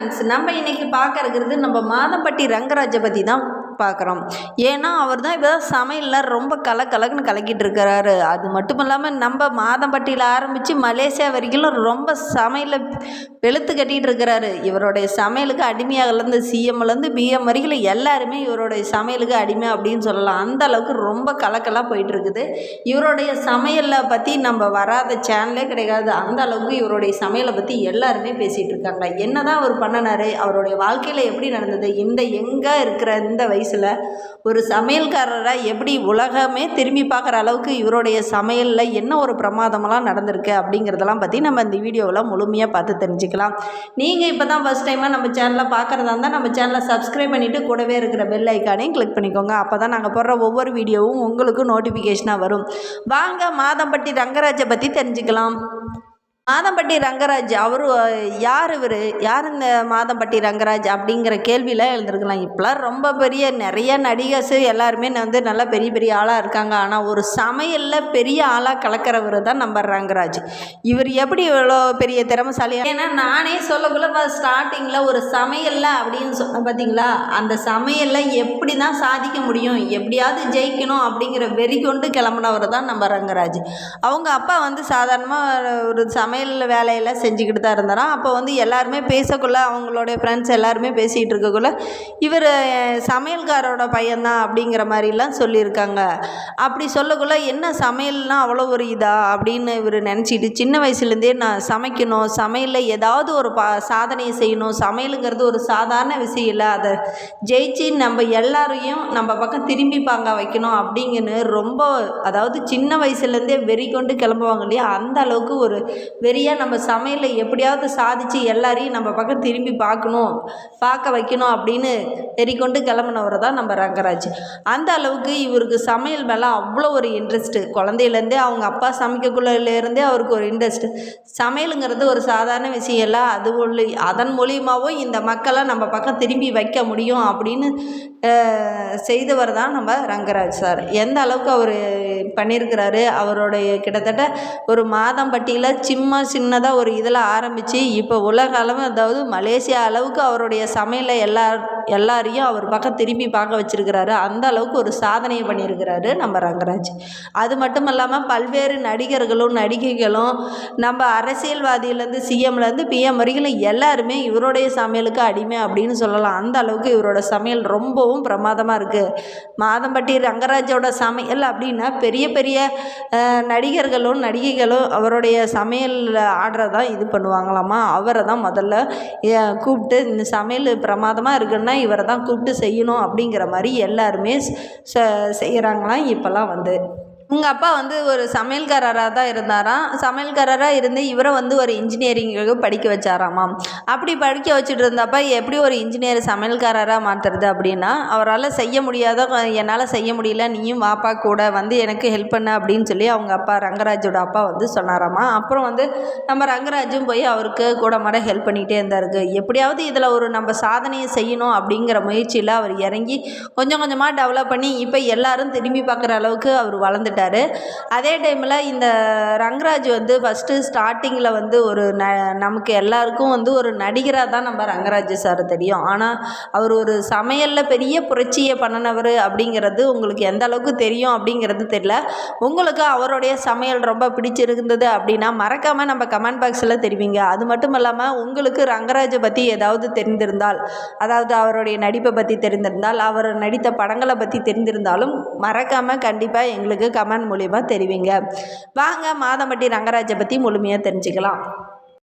நம்ம இன்னைக்கு பார்க்க இருக்கிறது நம்ம மாதம்பட்டி ரங்கராஜபதி பற்றி தான். பார்க்குறோம். ஏன்னா அவர் தான் இப்போ சமையலில் ரொம்ப கல கலக்குன்னு கலக்கிட்டு இருக்கிறாரு. அது மட்டும் இல்லாமல் நம்ம மாதம்பட்டியில் ஆரம்பித்து மலேசியா வரைக்கும் ரொம்ப சமையலை வெளுத்து கட்டிகிட்டு இருக்கிறாரு. இவருடைய சமையலுக்கு அடிமையாகலேருந்து சிஎம்லேருந்து பிஎம் வரைக்கும் எல்லாருமே இவருடைய சமையலுக்கு அடிமை அப்படின்னு சொல்லலாம். அந்த அளவுக்கு ரொம்ப கலக்கலாக போயிட்டு இருக்குது இவருடைய சமையலை பற்றி நம்ம வராத சேனலே கிடையாது. அந்த அளவுக்கு இவருடைய சமையலை பற்றி எல்லாருமே பேசிகிட்டு இருக்காங்க. என்னதான் அவர் பண்ணினாரு அவருடைய வாழ்க்கையில் எப்படி நடந்தது இந்த எங்கே இருக்கிற இந்த வயசில் ஒரு சமையல்காரராக எப்படி உலகமே திரும்பி பார்க்குற அளவுக்கு இவருடைய சமையலில் என்ன ஒரு பிரமாதமெல்லாம் நடந்திருக்கு அப்படிங்கிறதெல்லாம் பற்றி நம்ம இந்த வீடியோவில் முழுமையாக பார்த்து தெரிஞ்சுக்கலாம். நீங்கள் இப்போ தான் ஃபஸ்ட் டைமாக நம்ம சேனலை பார்க்குறதா இருந்தால் நம்ம சேனலை சப்ஸ்கிரைப் பண்ணிவிட்டு கூடவே இருக்கிற பெல் ஐக்கானையும் கிளிக் பண்ணிக்கோங்க. அப்போ தான் நாங்கள் போடுற ஒவ்வொரு வீடியோவும் உங்களுக்கு நோட்டிஃபிகேஷனாக வரும். வாங்க மாதம்பட்டி ரங்கராஜை பற்றி தெரிஞ்சுக்கலாம். மாதம்பட்டி ரங்கராஜ் அவர் யார் இவர்? யார் இந்த மாதம்பட்டி ரங்கராஜ் அப்படிங்கிற கேள்வியில் எழுந்திருக்கலாம். இப்போலாம் ரொம்ப பெரிய நிறைய நடிகர்ஸ் எல்லாருமே வந்து நல்லா பெரிய பெரிய ஆளாக இருக்காங்க. ஆனால் ஒரு சமையலில் பெரிய ஆளாக கலக்கிறவர் தான் நம்ம ரங்கராஜ். இவர் எப்படி இவ்வளோ பெரிய திறமைசாலி? ஏன்னா நானே சொல்லக்குள்ள ஸ்டார்டிங்கில் ஒரு சமையலில் அப்படின்னு சொன்ன பார்த்தீங்களா அந்த சமையலில் எப்படி தான் சாதிக்க முடியும்? எப்படியாவது ஜெயிக்கணும் அப்படிங்கிற வெறி கொண்டு கிளம்புனவர் தான் நம்ம ரங்கராஜ். அவங்க அப்பா வந்து சாதாரணமாக ஒரு சமையல் வேலையெல்லாம் செஞ்சுக்கிட்டு தான் இருந்தாராம் அப்போ வந்து எல்லாருமே பேசக்குள்ள அவங்களுடைய ஃப்ரெண்ட்ஸ் எல்லாருமே பேசிகிட்டு இருக்கக்குள்ள இவர் சமையல்காரோட பையன்தான் அப்படிங்கிற மாதிரிலாம் சொல்லியிருக்காங்க. அப்படி சொல்லக்குள்ள என்ன சமையல்னா அவ்வளோ ஒரு இதா அப்படின்னு இவர் நினச்சிட்டு சின்ன வயசுலேருந்தே நான் சமைக்கணும் சமையலில் ஏதாவது ஒரு பா சாதனையை செய்யணும் சமையலுங்கிறது ஒரு சாதாரண விஷயம் இல்லை. அதை ஜெயிச்சு நம்ம எல்லாரையும் நம்ம பக்கம் திரும்பி பாங்க வைக்கணும் அப்படிங்கன்னு ரொம்ப அதாவது சின்ன வயசுலேருந்தே வெறி கொண்டு கிளம்புவாங்க இல்லையா? அந்த அளவுக்கு ஒரு வெறியாக நம்ம சமையலில் எப்படியாவது சாதித்து எல்லாரையும் நம்ம பக்கம் திரும்பி பார்க்கணும் பார்க்க வைக்கணும் அப்படின்னு வெறி கொண்டு கிளம்புனவர் தான் நம்ம ரங்கராஜ். அந்த அளவுக்கு இவருக்கு சமையல் மேலே அவ்வளோ ஒரு இன்ட்ரெஸ்ட்டு குழந்தையிலேருந்தே அவங்க அப்பா சமைக்கக்குள்ளேருந்தே அவருக்கு ஒரு இன்ட்ரெஸ்ட்டு சமையலுங்கிறது ஒரு சாதாரண விஷயம் இல்லை. அது ஒளி அதன் மூலியமாகவும் இந்த மக்களை நம்ம பக்கம் திரும்பி வைக்க முடியும் அப்படின்னு செய்தவர் தான் நம்ம ரங்கராஜ் சார். எந்த அளவுக்கு அவர் பண்ணியிருக்கிறாரு அவருடைய கிட்டத்தட்ட ஒரு மாதம்பட்டியில் சிம்ம சின்னதாக ஒரு இதில் ஆரம்பித்து இப்போ உலக அளவு அதாவது மலேசியா அளவுக்கு அவருடைய சமையலை எல்லா எல்லாரையும் அவர் பக்கம் திரும்பி பார்க்க வச்சிருக்கிறாரு. அந்த அளவுக்கு ஒரு சாதனையை பண்ணியிருக்கிறாரு நம்ம ரங்கராஜ். அது மட்டும் இல்லாமல் பல்வேறு நடிகர்களும் நடிகைகளும் நம்ம அரசியல்வாதியிலேருந்து சிஎம்லேருந்து பிஎம் வரைக்கும் எல்லாருமே இவருடைய சமையலுக்கு அடிமை அப்படின்னு சொல்லலாம். அந்த அளவுக்கு இவரோட சமையல் ரொம்பவும் பிரமாதமாக இருக்குது மாதம்பட்டி ரங்கராஜோட சமையல் அப்படின்னா பெரிய பெரிய நடிகர்களும் நடிகைகளும் அவருடைய சமையல் ஆர்டரை தான் இது பண்ணுவாங்களாமா? அவரை தான் முதல்ல கூப்பிட்டு இந்த சமையல் பிரமாதமாக இருக்குன்னா இவரை தான் கூப்பிட்டு செய்யணும் அப்படிங்கிற மாதிரி எல்லாருமே செய்கிறாங்களாம் இப்போல்லாம் வந்து. உங்கள் அப்பா வந்து ஒரு சமையல்காரராக தான் இருந்தாராம். சமையல்காரராக இருந்து இவரை வந்து ஒரு இன்ஜினியரிங்கு படிக்க வச்சாராமாம். அப்படி படிக்க வச்சுட்டு இருந்தப்ப எப்படி ஒரு இன்ஜினியர் சமையல்காரராக மாற்றுறது அப்படின்னா அவரால் செய்ய முடியாத என்னால் செய்ய முடியல நீயும் வாப்பா கூட வந்து எனக்கு ஹெல்ப் பண்ண அப்படின்னு சொல்லி அவங்க அப்பா ரங்கராஜோட அப்பா வந்து சொன்னாராமா அப்புறம் வந்து நம்ம ரங்கராஜும் போய் அவருக்கு கூட மாட ஹெல்ப் பண்ணிகிட்டே இருந்தாருக்கு. எப்படியாவது இதில் ஒரு நம்ம சாதனையை செய்யணும் அப்படிங்கிற முயற்சியில் அவர் இறங்கி கொஞ்சம் கொஞ்சமாக டெவலப் பண்ணி இப்போ எல்லாரும் திரும்பி பார்க்குற அளவுக்கு அவர் வளர்ந்துட்டார். அதே டைமில் இந்த ரங்கராஜ் வந்து ஃபஸ்ட்டு ஸ்டார்டிங்கில் வந்து ஒரு ந நமக்கு எல்லாருக்கும் வந்து ஒரு நடிகராக தான் நம்ம ரங்கராஜ் சார் தெரியும். ஆனால் அவர் ஒரு சமையலில் பெரிய புரட்சியை பண்ணினவர் அப்படிங்கிறது உங்களுக்கு எந்த அளவுக்கு தெரியும் அப்படிங்கிறது தெரியல. உங்களுக்கு அவருடைய சமையல் ரொம்ப பிடிச்சிருந்தது அப்படின்னா மறக்காமல் நம்ம கமெண்ட் பாக்ஸில் தெரிவிங்க. அது மட்டும் இல்லாமல் உங்களுக்கு ரங்கராஜை பற்றி ஏதாவது தெரிந்திருந்தால் அதாவது அவருடைய நடிப்பை பற்றி தெரிந்திருந்தால் அவர் நடித்த படங்களை பற்றி தெரிந்திருந்தாலும் மறக்காமல் கண்டிப்பாக எங்களுக்கு கமெண்ட் மூலிமா தெரிவிங்க. வாங்க மாதம்பட்டி ரங்கராஜை பற்றி முழுமையாக தெரிஞ்சுக்கலாம்.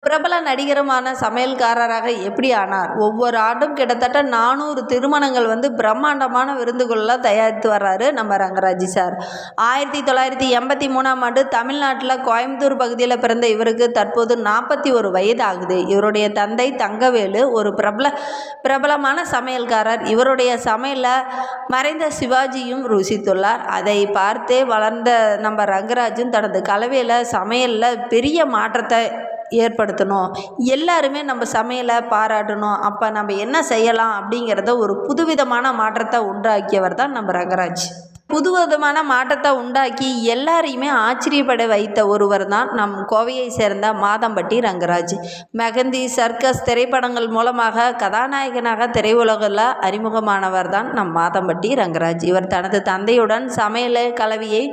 பிரபல நடிகருமான சமையல்காரராக எப்படி ஆனார்? ஒவ்வொரு ஆண்டும் கிட்டத்தட்ட நானூறு திருமணங்கள் வந்து பிரம்மாண்டமான விருந்துகள்லாம் தயாரித்து வர்றாரு நம்ம ரங்கராஜ் சார். ஆயிரத்தி தொள்ளாயிரத்தி எண்பத்தி மூணாம் ஆண்டு தமிழ்நாட்டில் கோயம்புத்தூர் பகுதியில் பிறந்த இவருக்கு தற்போது நாற்பத்தி ஒரு வயது ஆகுது இவருடைய தந்தை தங்கவேலு ஒரு பிரபல பிரபலமான சமையல்காரர். இவருடைய சமையலில் மறைந்த சிவாஜியும் ருசித்துள்ளார். அதை பார்த்தே வளர்ந்த நம்ம ரங்கராஜும் தனது கலவையில் சமையலில் பெரிய மாற்றத்தை ஏற்படுத்தணும். எல்லாருமே நம்ம சமையலை பாராட்டணும். அப்போ நம்ம என்ன செய்யலாம் அப்படிங்கிறத ஒரு புதுவிதமான மாற்றத்தை உண்டாக்கியவர் தான் நம்ம ரங்கராஜ். புதுவிதமான மாற்றத்தை உண்டாக்கி எல்லாரையுமே ஆச்சரியப்பட வைத்த ஒருவர் தான் நம் கோவையை சேர்ந்த மாதம்பட்டி ரங்கராஜ். மெகந்தி சர்க்கஸ் திரைப்படங்கள் மூலமாக கதாநாயகனாக திரையுலகில் அறிமுகமானவர் தான் நம் மாதம்பட்டி ரங்கராஜ். இவர் தனது தந்தையுடன் சமையல் கலவியை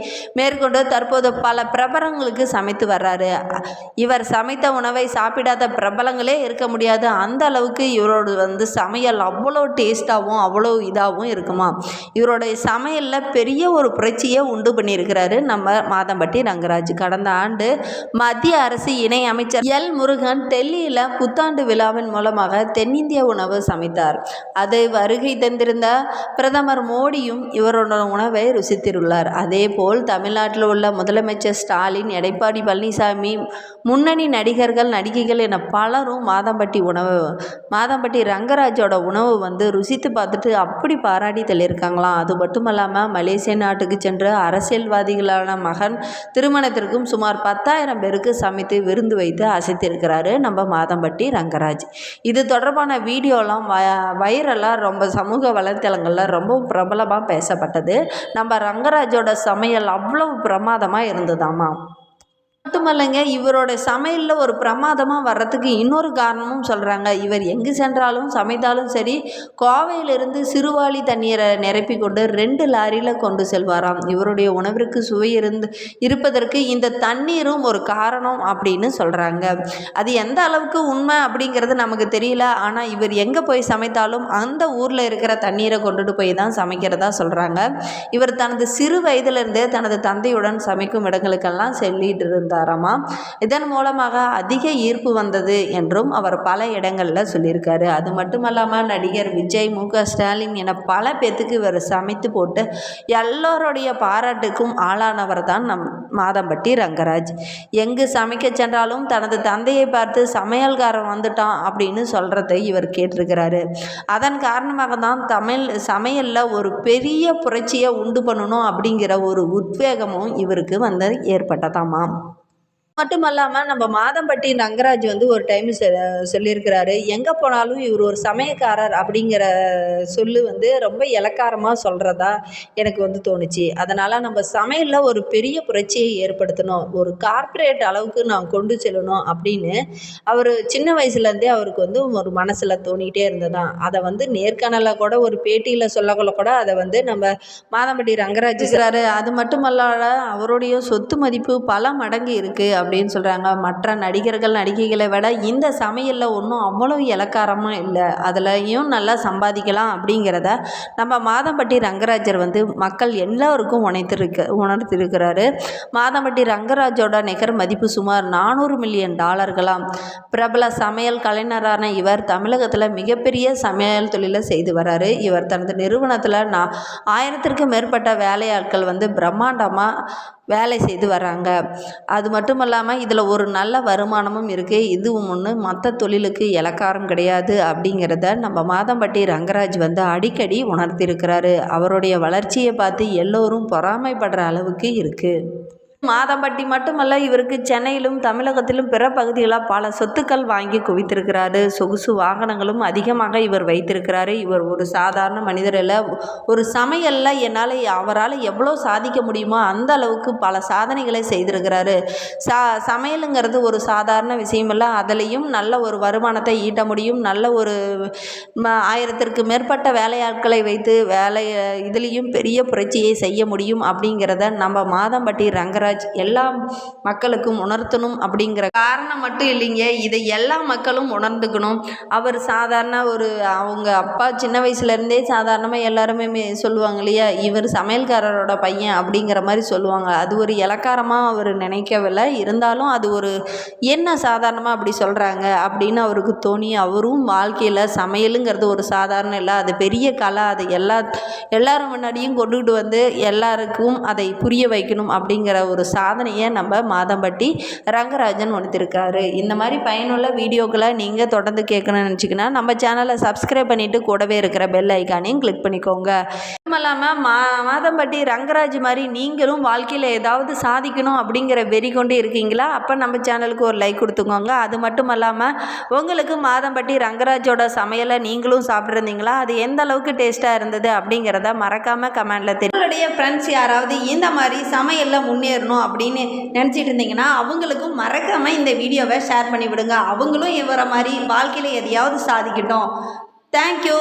மேற்கொண்டு தற்போது பல பிரபலங்களுக்கு சமைத்து வர்றாரு. இவர் சமைத்த உணவை சாப்பிடாத பிரபலங்களே இருக்க முடியாது. அந்த அளவுக்கு இவரோட வந்து சமையல் அவ்வளோ டேஸ்ட்டாகவும் அவ்வளோ இதாகவும் இருக்குமா இவருடைய சமையலில் பெரிய பெரிய ஒரு புரட்சியை உண்டு பண்ணியிருக்கிறாரு நம்ம மாதம்பட்டி ரங்கராஜ். கடந்த ஆண்டு மத்திய அரசு இணை அமைச்சர் எல். முருகன் டெல்லியில் புத்தாண்டு விழாவின் மூலமாக தென்னிந்திய உணவு சமைத்தார். அதை வருகை தந்திருந்த பிரதமர் மோடியும் இவரோட உணவை ருசித்திருள்ளார். அதேபோல் தமிழ்நாட்டில் உள்ள முதலமைச்சர் ஸ்டாலின் எடப்பாடி பழனிசாமி முன்னணி நடிகர்கள் நடிகைகள் என பலரும் மாதம்பட்டி உணவு மாதம்பட்டி ரங்கராஜோட உணவு வந்து ருசித்து பார்த்துட்டு அப்படி பாராட்டி தள்ளியிருக்காங்களாம். அது மட்டும் இல்லாமல் மலேசிய நாட்டுக்கு சென்ற அரசியல்வாதிகளான மகன் திருமணத்திற்கும் சுமார் பத்தாயிரம் பேருக்கு சமைத்து விருந்து வைத்து அசைத்திருக்கிறாரு நம்ம மாதம்பட்டி ரங்கராஜ். இது தொடர்பான வீடியோலாம் வ வைரலாக ரொம்ப சமூக வலைத்தளங்களில் ரொம்ப பிரபலமாக பேசப்பட்டது. நம்ம ரங்கராஜோட சமையல் அவ்வளவு பிரமாதமாக இருந்ததாமா? மட்டுமல்லங்க இவரோட சமையலில் ஒரு பிரமாதமாக வர்றதுக்கு இன்னொரு காரணமும் சொல்கிறாங்க இவர் எங்கு சென்றாலும் சமைத்தாலும் சரி கோவையிலிருந்து சிறுவாளி தண்ணீரை நிரப்பி கொண்டு ரெண்டு லாரியில் கொண்டு செல்வாராம். இவருடைய உணவிற்கு சுவை இருந்து இருப்பதற்கு இந்த தண்ணீரும் ஒரு காரணம் அப்படின்னு சொல்கிறாங்க அது எந்த அளவுக்கு உண்மை அப்படிங்கிறது நமக்கு தெரியல. ஆனால் இவர் எங்கே போய் சமைத்தாலும் அந்த ஊரில் இருக்கிற தண்ணீரை கொண்டுட்டு போய் தான் சமைக்கிறதா சொல்கிறாங்க இவர் தனது சிறு வயதிலிருந்தே தனது தந்தையுடன் சமைக்கும் இடங்களுக்கெல்லாம் செல்லிட்டு இருந்தார். இருந்தாராமா இதன் மூலமாக அதிக ஈர்ப்பு வந்தது என்றும் அவர் பல இடங்களில் சொல்லியிருக்காரு. அது மட்டுமல்லாமல் நடிகர் விஜய் மு ஸ்டாலின் என பல பேத்துக்கு இவர் சமைத்து போட்டு எல்லோருடைய பாராட்டுக்கும் ஆளானவர் தான் நம் மாதம்பட்டி ரங்கராஜ். எங்கு சமைக்க சென்றாலும் தனது தந்தையை பார்த்து சமையல்காரன் வந்துட்டான் அப்படின்னு சொல்கிறதை இவர் கேட்டிருக்கிறாரு. அதன் காரணமாக தான் தமிழ் சமையலில் ஒரு பெரிய புரட்சியை உண்டு பண்ணணும் அப்படிங்கிற ஒரு உத்வேகமும் இவருக்கு வந்து ஏற்பட்டதாமாம். மட்டுமல்லாமல் நம்ம மாதம்பட்டி ரங்கராஜ் வந்து ஒரு டைம் செ சொல்லியிருக்கிறாரு. எங்கே போனாலும் இவர் ஒரு சமயக்காரர் அப்படிங்கிற சொல்லு வந்து ரொம்ப இலக்காரமாக சொல்கிறதா எனக்கு வந்து தோணுச்சு. அதனால் நம்ம சமையலில் ஒரு பெரிய புரட்சியை ஏற்படுத்தணும். ஒரு கார்ப்பரேட் அளவுக்கு நான் கொண்டு செல்லணும் அப்படின்னு அவர் சின்ன வயசுலேருந்தே அவருக்கு வந்து ஒரு மனசில் தோணிக்கிட்டே இருந்ததான் அதை வந்து நேர்காணலில் கூட ஒரு பேட்டியில் சொல்லக்குள்ள கூட அதை வந்து நம்ம மாதம்பட்டி ரங்கராஜ் இருக்கிறாரு அது மட்டுமல்லாத அவருடைய சொத்து மதிப்பு பல மடங்கு இருக்குது அப்படின்னு சொல்கிறாங்க மற்ற நடிகர்கள் நடிகைகளை விட இந்த சமையலில் ஒன்றும் அவ்வளோ இலக்காரமும் இல்லை. அதுலேயும் நல்லா சம்பாதிக்கலாம் அப்படிங்கிறத நம்ம மாதம்பட்டி ரங்கராஜர் வந்து மக்கள் எல்லோருக்கும் உணர்த்திருக்க உணர்த்திருக்கிறாரு. மாதம்பட்டி ரங்கராஜோட நிகர் மதிப்பு சுமார் நானூறு மில்லியன் டாலர்களாம். பிரபல சமையல் கலைஞரான இவர் தமிழகத்தில் மிகப்பெரிய சமையல் தொழிலை செய்து வராரு. இவர் தனது நிறுவனத்தில் நான் ஆயிரத்திற்கும் மேற்பட்ட வேலையாட்கள் வந்து பிரம்மாண்டமாக வேலை செய்து வராங்க அது மட்டும் இல்லாமல் இதில் ஒரு நல்ல வருமானமும் இருக்குது இதுவும் ஒன்று மற்ற தொழிலுக்கு இலக்காரம் கிடையாது அப்படிங்கிறத நம்ம மாதம்பட்டி ரங்கராஜ் வந்து அடிக்கடி உணர்த்தியிருக்கிறாரு அவருடைய வளர்ச்சியை பார்த்து எல்லோரும் பொறாமைப்படுற அளவுக்கு இருக்குது மாதம்பட்டி மட்டுமல்ல இவருக்கு சென்னையிலும் தமிழகத்திலும் பிற பகுதிகளில் பல சொத்துக்கள் வாங்கி குவித்திருக்கிறாரு. சொகுசு வாகனங்களும் அதிகமாக இவர் வைத்திருக்கிறாரு. இவர் ஒரு சாதாரண மனிதர் இல்லை ஒரு சமையலில் என்னால் அவரால் எவ்வளோ சாதிக்க முடியுமோ அந்த அளவுக்கு பல சாதனைகளை செய்திருக்கிறாரு. சா சமையலுங்கிறது ஒரு சாதாரண விஷயமல்ல. அதுலேயும் நல்ல ஒரு வருமானத்தை ஈட்ட முடியும். நல்ல ஒரு ம ஆயிரத்திற்கு மேற்பட்ட வேலையாட்களை வைத்து வேலை இதுலேயும் பெரிய புரட்சியை செய்ய முடியும் அப்படிங்கிறத நம்ம மாதம்பட்டி ரங்கராஜ் எல்லா மக்களுக்கும் உணர்த்தணும் அப்படிங்கிற காரணம் மட்டும் இல்லைங்க. இதை எல்லா மக்களும் உணர்ந்துக்கணும். அவர் சாதாரண ஒரு அவங்க அப்பா சின்ன வயசுலேருந்தே சாதாரணமாக எல்லாருமே சொல்லுவாங்க இல்லையா? இவர் சமையல்காரரோட பையன் அப்படிங்கிற மாதிரி சொல்லுவாங்க. அது ஒரு இலக்காரமாக அவர் நினைக்கவில்லை. இருந்தாலும் அது ஒரு என்ன சாதாரணமாக அப்படி சொல்கிறாங்க அப்படின்னு அவருக்கு தோணி அவரும் வாழ்க்கையில் சமையலுங்கிறது ஒரு சாதாரண இல்லை. அது பெரிய கலை. அது எல்லா எல்லாரும் முன்னாடியும் கொண்டுகிட்டு வந்து எல்லாருக்கும் அதை புரிய வைக்கணும் அப்படிங்கிற ஒரு ஒரு சாதனையை நம்ம மாதம்பட்டி ரங்கராஜன் உணர்த்திருக்காரு இந்த மாதிரி பயனுள்ள வீடியோக்களை நீங்கள் தொடர்ந்து கேட்கணும்னு நினச்சிங்கன்னா நம்ம சேனலை சப்ஸ்கிரைப் பண்ணிவிட்டு கூடவே இருக்கிற பெல் ஐக்கானையும் கிளிக் பண்ணிக்கோங்க. இதுவும் இல்லாமல் மா மாதம்பட்டி ரங்கராஜ் மாதிரி நீங்களும் வாழ்க்கையில் ஏதாவது சாதிக்கணும் அப்படிங்கிற வெறி கொண்டு இருக்கீங்களா? அப்போ நம்ம சேனலுக்கு ஒரு லைக் கொடுத்துக்கோங்க. அது மட்டும் இல்லாமல் உங்களுக்கு மாதம்பட்டி ரங்கராஜோட சமையலை நீங்களும் சாப்பிட்ருந்தீங்களா அது எந்த அளவுக்கு டேஸ்ட்டாக இருந்தது அப்படிங்கிறத மறக்காமல் கமெண்டில் தெரியும் உங்களுடைய ஃப்ரெண்ட்ஸ் யாராவது இந்த மாதிரி சமையலில் முன்னேறணும் அப்படின்னு நினச்சிட்டு இருந்தீங்கன்னா அவங்களுக்கும் மறக்காமல் இந்த வீடியோவை ஷேர் பண்ணி விடுங்க அவங்களும் இவரை மாதிரி வாழ்க்கையில் எதையாவது சாதிக்கட்டும். தேங்க்யூ